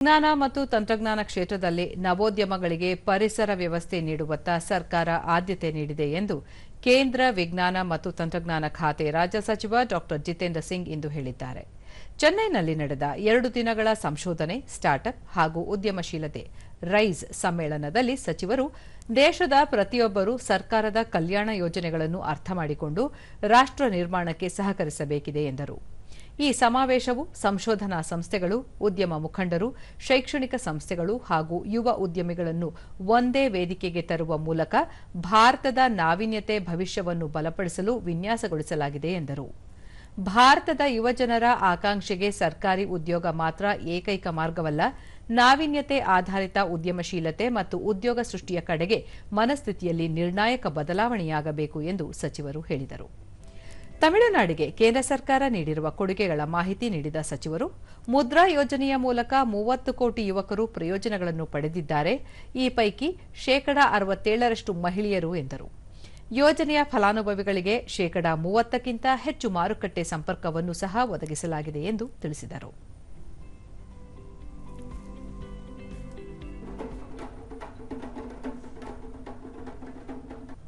ವಿಜ್ಞಾನ ಮತ್ತು ತಂತ್ರಜ್ಞಾನ ಕ್ಷೇತ್ರದಲ್ಲಿ ನವೋದ್ಯಮಗಳಿಗೆ ಪರಿಸರ ವ್ಯವಸ್ಥೆ ನೀಡುವತ್ತ ಸರ್ಕಾರ ಆದ್ಯತೆ ನೀಡಿದೆ ಎಂದು ಕೇಂದ್ರ ವಿಜ್ಞಾನ ಮತ್ತು ತಂತ್ರಜ್ಞಾನ ಖಾತೆ ರಾಜ್ಯ ಸಚಿವ ಡಾ ಜಿತೇಂದ್ರ ಸಿಂಗ್ ಇಂದು ಹೇಳಿದ್ದಾರೆ. ಚೆನ್ನೈನಲ್ಲಿ ನಡೆದ ಎರಡು ದಿನಗಳ ಸಂಶೋಧನೆ, ಸ್ಟಾರ್ಟ್ಅಪ್ ಹಾಗೂ ಉದ್ಯಮಶೀಲತೆ ರೈಸ್ ಸಮ್ಮೇಳನದಲ್ಲಿ ಸಚಿವರು, ದೇಶದ ಪ್ರತಿಯೊಬ್ಬರೂ ಸರ್ಕಾರದ ಕಲ್ಯಾಣ ಯೋಜನೆಗಳನ್ನು ಅರ್ಥ ಮಾಡಿಕೊಂಡು ರಾಷ್ಟ್ರ ನಿರ್ಮಾಣಕ್ಕೆ ಸಹಕರಿಸಬೇಕಿದೆ ಎಂದರು. ಈ ಸಮಾವೇಶವು ಸಂಶೋಧನಾ ಸಂಸ್ಥೆಗಳು, ಉದ್ಯಮ ಮುಖಂಡರು, ಶೈಕ್ಷಣಿಕ ಸಂಸ್ಥೆಗಳು ಹಾಗೂ ಯುವ ಉದ್ಯಮಿಗಳನ್ನು ಒಂದೇ ವೇದಿಕೆಗೆ ತರುವ ಮೂಲಕ ಭಾರತದ ನಾವೀನ್ಯತೆ ಭವಿಷ್ಯವನ್ನು ಬಲಪಡಿಸಲು ವಿನ್ಯಾಸಗೊಳಿಸಲಾಗಿದೆ ಎಂದರು. ಭಾರತದ ಯುವಜನರ ಆಕಾಂಕ್ಷೆಗೆ ಸರ್ಕಾರಿ ಉದ್ಯೋಗ ಮಾತ್ರ ಏಕೈಕ ಮಾರ್ಗವಲ್ಲ. ನಾವೀನ್ಯತೆ ಆಧಾರಿತ ಉದ್ಯಮಶೀಲತೆ ಮತ್ತು ಉದ್ಯೋಗ ಸೃಷ್ಟಿಯ ಕಡೆಗೆ ಮನಸ್ಥಿತಿಯಲ್ಲಿ ನಿರ್ಣಾಯಕ ಬದಲಾವಣೆಯಾಗಬೇಕು ಎಂದು ಸಚಿವರು ಹೇಳಿದರು. ತಮಿಳುನಾಡಿಗೆ ಕೇಂದ್ರ ಸರ್ಕಾರ ನೀಡಿರುವ ಕೊಡುಗೆಗಳ ಮಾಹಿತಿ ನೀಡಿದ ಸಚಿವರು, ಮುದ್ರಾ ಯೋಜನೆಯ ಮೂಲಕ ಮೂವತ್ತು ಕೋಟಿ ಯುವಕರು ಪ್ರಯೋಜನಗಳನ್ನು ಪಡೆದಿದ್ದಾರೆ. ಈ ಪೈಕಿ ಶೇಕಡಾ ಅರವತ್ತೇಳರಷ್ಟು ಮಹಿಳೆಯರು ಎಂದರು. ಯೋಜನೆಯ ಫಲಾನುಭವಿಗಳಿಗೆ ಶೇಕಡಾ ಮೂವತ್ತಕ್ಕಿಂತ ಹೆಚ್ಚು ಮಾರುಕಟ್ಟೆ ಸಂಪರ್ಕವನ್ನು ಸಹ ಒದಗಿಸಲಾಗಿದೆ ಎಂದು ತಿಳಿಸಿದರು.